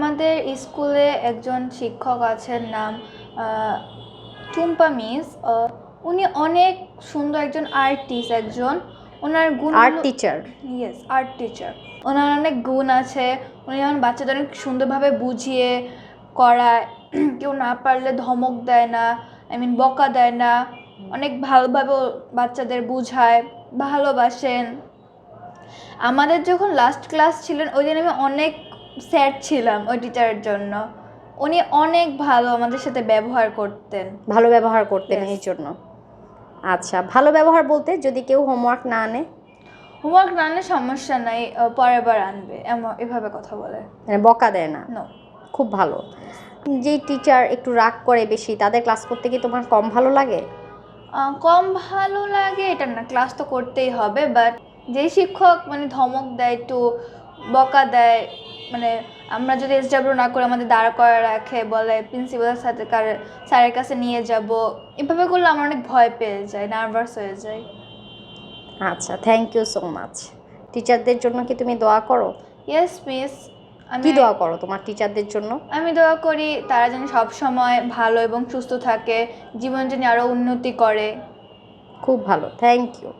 আমাদের স্কুলে একজন শিক্ষক আছেন নাম টুম্পা মিস। উনি অনেক সুন্দর একজন আর্টিস্ট একজন। ওনার গুণ art teacher yes art teacher ওনার অনেক গুণ আছে। উনি যেমন বাচ্চাদের অনেক সুন্দরভাবে বুঝিয়ে করায়। কেউ না পারলে ধমক দেয় না আই মিন বকা দেয় না। অনেক ভালোভাবে বাচ্চাদের বুঝায় ভালোবাসেন। আমাদের যখন লাস্ট ক্লাস ছিলেন ওই দিন আমি অনেক স্যাড ছিলাম ওই টিচারের জন্য। উনি অনেক ভালো আমাদের সাথে ব্যবহার করতেন। ভালো ব্যবহার করতেন এই জন্য। আচ্ছা ভালো ব্যবহার বলতে যদি কেউ হোমওয়ার্ক না আনে? হোমওয়ার্ক না আনে সমস্যা নাই পরের বার আনবে এমন এভাবে কথা বলে। মানে বকা দেয় না? নো খুব ভালো। যেই টিচার একটু রাগ করে বেশি তাদের ক্লাস করতে কি তোমার কম ভালো লাগে? কম ভালো লাগে এটা না ক্লাস তো করতেই হবে বাট যেই শিক্ষক মানে ধমক দেয় একটু বকা দেয় মানে আমরা যদি এস এসডাব্লিউ না করে আমাদের দাঁড় করা রাখে বলে প্রিন্সিপালের সাথে কার- স্যারের কাছে নিয়ে যাব এভাবে করলে আমার অনেক ভয় পেয়ে যায় নার্ভাস হয়ে যায়। আচ্ছা থ্যাংক ইউ সো মাচ টিচারদের জন্য কি তুমি দোয়া করো? ইয়েস মিস আমি কি দোয়া করো তোমার টিচারদের জন্য? আমি দোয়া করি তারা যেন সব সময় ভালো এবং সুস্থ থাকে জীবন যেন আরও উন্নতি করে। খুব ভালো থ্যাংক ইউ.